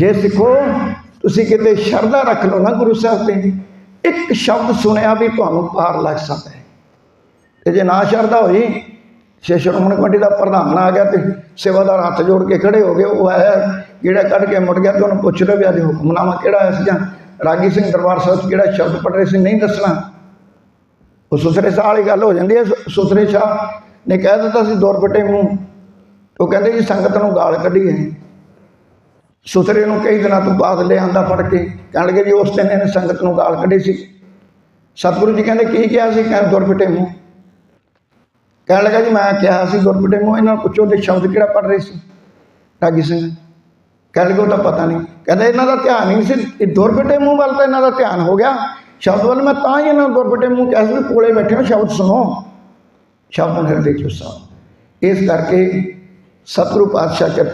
ਜੇ ਸਿੱਖੋ, ਤੁਸੀਂ ਕਿਤੇ ਸ਼ਰਧਾ ਰੱਖ ਲਓ ਨਾ ਗੁਰੂ ਸਾਹਿਬ ਤੇ। ਇੱਕ ਸ਼ਬਦ ਸੁਣਿਆ ਵੀ ਤੁਹਾਨੂੰ ਪਾਰ ਲੱਗ ਸਕਦਾ ਹੈ। ਤੇ ਜੇ ਨਾ ਸ਼ਰਧਾ ਹੋਈ ਛੇ ਸ਼੍ਰੋਮਣੀ ਕਮੇਟੀ ਦਾ ਪ੍ਰਧਾਨ ਆ ਗਿਆ ਤੇ ਸੇਵਾਦਾਰ ਹੱਥ ਜੋੜ ਕੇ ਖੜੇ ਹੋ ਗਏ। ਉਹ ਆਇਆ ਜਿਹੜਾ ਕੱਢ ਕੇ ਮੁੜ ਗਿਆ ਤੇ ਉਹਨੂੰ ਪੁੱਛ ਲਓ ਵੀ ਅੱਜ ਹੁਕਮਨਾਮਾ ਕਿਹੜਾ ਆਇਆ ਸੀ ਜਾਂ ਰਾਗੀ ਸਿੰਘ ਦਰਬਾਰ ਸਾਹਿਬ 'ਚ ਕਿਹੜਾ ਸ਼ਬਦ ਪੜ ਰਹੇ ਸੀ, ਨਹੀਂ ਦੱਸਣਾ। ਉਹ ਸੁਸਰੇ ਸ਼ਾਹ ਵਾਲੀ ਗੱਲ ਹੋ ਜਾਂਦੀ ਹੈ। ਸੁਸਰੇ ਸ਼ਾਹ ਨੇ ਕਹਿ ਦਿੱਤਾ ਸੀ, ਦੌਰ ਫਟੇ ਮੂੰਹ। ਉਹ ਕਹਿੰਦੇ ਜੀ ਸੰਗਤ ਨੂੰ ਗਾਲ ਕੱਢੀ ਹੈ। ਸੁਥਰੇ ਨੂੰ ਕਈ ਦਿਨਾਂ ਤੋਂ ਬਾਅਦ ਲੈ ਫੜ ਕੇ। ਕਹਿਣ ਲੱਗੇ ਜੀ ਉਸ ਦਿਨ ਇਹਨੇ ਸੰਗਤ ਨੂੰ ਗਾਲ ਕੱਢੀ ਸੀ। ਸਤਿਗੁਰੂ ਜੀ ਕਹਿੰਦੇ, ਕੀ ਕਿਹਾ ਸੀ? ਕਹਿੰਦੇ ਦੌਰ ਫਟੇ ਮੂੰਹ ਕਹਿਣ ਲੱਗਾ ਜੀ, ਮੈਂ ਕਿਹਾ ਸੀ ਦੌਰ ਫਟੇ ਮੂੰਹ ਇਹਨਾਂ ਨੂੰ ਪੁੱਛੋ ਤੇ ਸ਼ਬਦ ਕਿਹੜਾ ਪੜ ਰਹੇ ਸੀ? ਰਾਗੀ ਸਿੰਘ। ਕਹਿਣ ਲੱਗੇ, ਉਹ ਤਾਂ ਪਤਾ ਨਹੀਂ। ਕਹਿੰਦੇ, ਇਹਨਾਂ ਦਾ ਧਿਆਨ ਹੀ ਨਹੀਂ ਸੀ। ਇਹ ਦੌਰ ਮੂੰਹ ਵੱਲ ਤਾਂ ਇਹਨਾਂ ਦਾ ਧਿਆਨ ਹੋ ਗਿਆ। ਸ਼ਬਦ ਵੱਲ ਮੈਂ ਤਾਂ ਹੀ ਇਹਨਾਂ ਨੂੰ ਦੌਰ ਮੂੰਹ ਕਿਹਾ ਸੀ ਵੀ ਕੋਲੇ ਬੈਠੇ ਹੋ ਸ਼ਬਦ ਸੁਣੋ। ਸ਼ਬਦ ਨੂੰ ਹਿਰਦੇ ਚ ਵਸਾਓ। ਇਸ ਕਰਕੇ ਸਤਿਗੁਰੂ ਪਾਤਸ਼ਾਹ ਕਿਰਪਾ